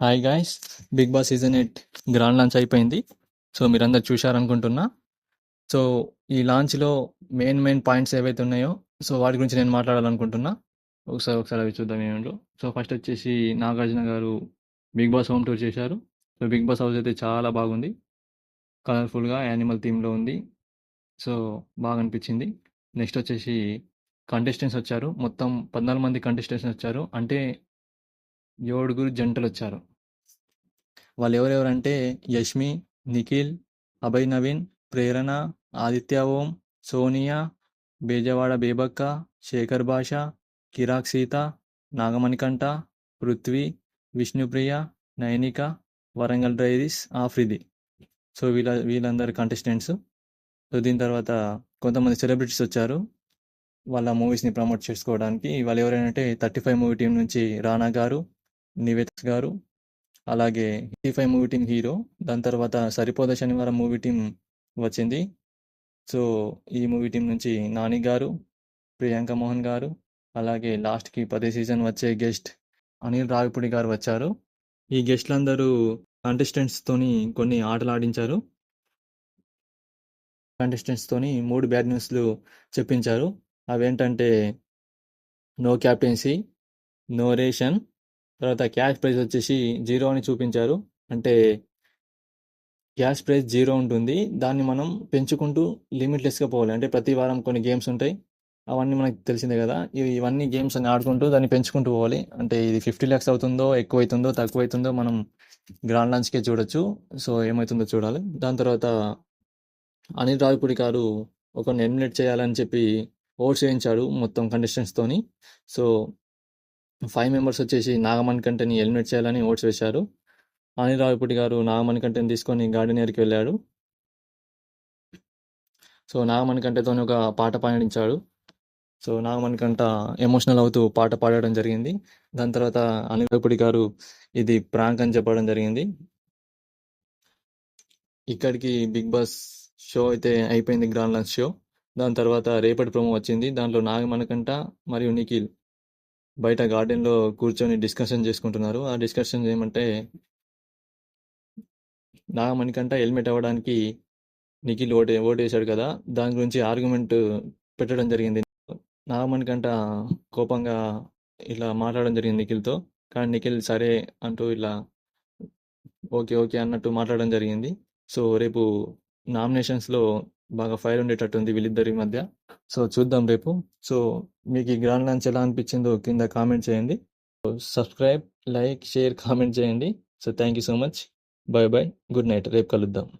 Hi guys Bigg Boss season eight grand launch అయిపోయింది. So మీరందరు చూశారనుకుంటున్నా. సో ఈ లాంచ్లో మెయిన్ మెయిన్ పాయింట్స్ ఏవైతే ఉన్నాయో సో వాటి గురించి నేను మాట్లాడాలనుకుంటున్నా. ఒకసారి ఒకసారి అవి చూద్దాం ఏమిటో సో ఫస్ట్ వచ్చేసి Nagarjuna garu Bigg Boss home tour చేశారు. సో బిగ్ బాస్ హౌస్ అయితే చాలా బాగుంది. కలర్ఫుల్గా యానిమల్ థీమ్లో ఉంది. సో బాగా అనిపించింది. నెక్స్ట్ వచ్చేసి కంటెస్టెంట్స్ వచ్చారు. మొత్తం పద్నాలుగు మంది కంటెస్టెంట్స్ వచ్చారు. అంటే ఏడుగురు జంటలు వచ్చారు వాళ్ళు ఎవరెవరంటే యష్మి నిఖిల్ అభయ్ నవీన్ ప్రేరణ ఆదిత్య ఓం సోనియా బేజవాడ బేబక్క శేఖర్ భాష కిరాక్ సీత నాగమణికంఠ పృథ్వీ విష్ణుప్రియ నైనిక వరంగల్ డైరీస్ ఆఫ్రిది. సో వీళ్ళ వీళ్ళందరు కంటెస్టెంట్స్. సో దీని తర్వాత కొంతమంది సెలబ్రిటీస్ వచ్చారు. వాళ్ళ మూవీస్ని ప్రమోట్ చేసుకోవడానికి. వాళ్ళు ఎవరైనా థర్టీ ఫైవ్ మూవీ టీం నుంచి రానా గారు నివేత్ గారు అలాగే T five movie team hero దాని తర్వాత సరిపోద శనివారం మూవీ టీం వచ్చింది. సో ఈ మూవీ టీం నుంచి నాని గారు ప్రియాంక మోహన్ గారు అలాగే లాస్ట్కి పదే సీజన్ వచ్చే గెస్ట్ అనిల్ రావిపూడి గారు వచ్చారు. ఈ గెస్ట్లందరూ కంటెస్టెంట్స్తోని కొన్ని ఆటలు ఆడించారు. కంటెస్టెంట్స్తోని మూడు బ్యాడ్ న్యూస్లు చెప్పించారు. అవేంటంటే నో క్యాప్టెన్సీ నో రేషన్ తర్వాత క్యాష్ ప్రైస్ వచ్చేసి జీరో అని చూపించారు. అంటే క్యాష్ ప్రైస్ జీరో ఉంటుంది. దాన్ని మనం పెంచుకుంటూ లిమిట్లెస్గా పోవాలి. అంటే ప్రతి వారం కొన్ని గేమ్స్ ఉంటాయి. అవన్నీ మనకు తెలిసిందే కదా. ఇవి ఇవన్నీ గేమ్స్ అని ఆడుకుంటూ దాన్ని పెంచుకుంటూ పోవాలి. అంటే ఇది ఫిఫ్టీ ల్యాక్స్ అవుతుందో ఎక్కువ అవుతుందో తక్కువ అవుతుందో మనం గ్రాండ్ లాంచ్కే చూడొచ్చు. సో ఏమవుతుందో చూడాలి. దాని తర్వాత అనిల్ రావిపూడి గారు ఒక ఎలిమినేట్ చేయాలని చెప్పి ఓట్స్ వేయించాడు మొత్తం కండిషన్స్తోని సో ఫైవ్ మెంబర్స్ వచ్చేసి నాగమణి కంటెని ఎలిమినేట్ చేయాలని ఓట్స్ వేశారు. అనిల్ రావిపూడి గారు నాగమణికంటని తీసుకొని గార్డెన్ వెళ్ళాడు. సో నాగమణి కంటెతో ఒక పాట పాడించాడు. సో నాగమణి కంట ఎమోషనల్ అవుతూ పాట పాడడం జరిగింది. దాని తర్వాత అనిల్ గారు ఇది ప్రాంక్ అని చెప్పడం జరిగింది. ఇక్కడికి బిగ్ బాస్ షో అయితే అయిపోయింది గ్రాండ్ లాంచ్ షో. దాని తర్వాత రేపటి ప్రోమో వచ్చింది. దాంట్లో నాగమణికంట మరియు నిఖిల్ బయట గార్డెన్లో కూర్చొని డిస్కషన్ చేసుకుంటున్నారు. ఆ డిస్కషన్ ఏమంటే నాగమణికంట హెల్మెట్ అవ్వడానికి నిఖిల్ ఓటే ఓటు వేశాడు కదా దాని గురించి ఆర్గ్యుమెంట్ పెట్టడం జరిగింది. నాగమణికంట కోపంగా ఇలా మాట్లాడడం జరిగింది నిఖిల్తో. కానీ నిఖిల్ సరే అంటూ ఇలా ఓకే ఓకే అన్నట్టు మాట్లాడడం జరిగింది. సో రేపు నామినేషన్స్లో బాగా ఫైర్ ఉండేటట్టుంది వీళ్ళిద్దరి మధ్య. సో చూద్దాం రేపు. సో మీకు ఈ గ్రాండ్ లాంచ్ ఎలా అనిపించిందో కింద కామెంట్ చేయండి. సబ్స్క్రైబ్ లైక్ షేర్ కామెంట్ చేయండి. So thank you so much. Bye bye. Good night. రేపు కలుద్దాం.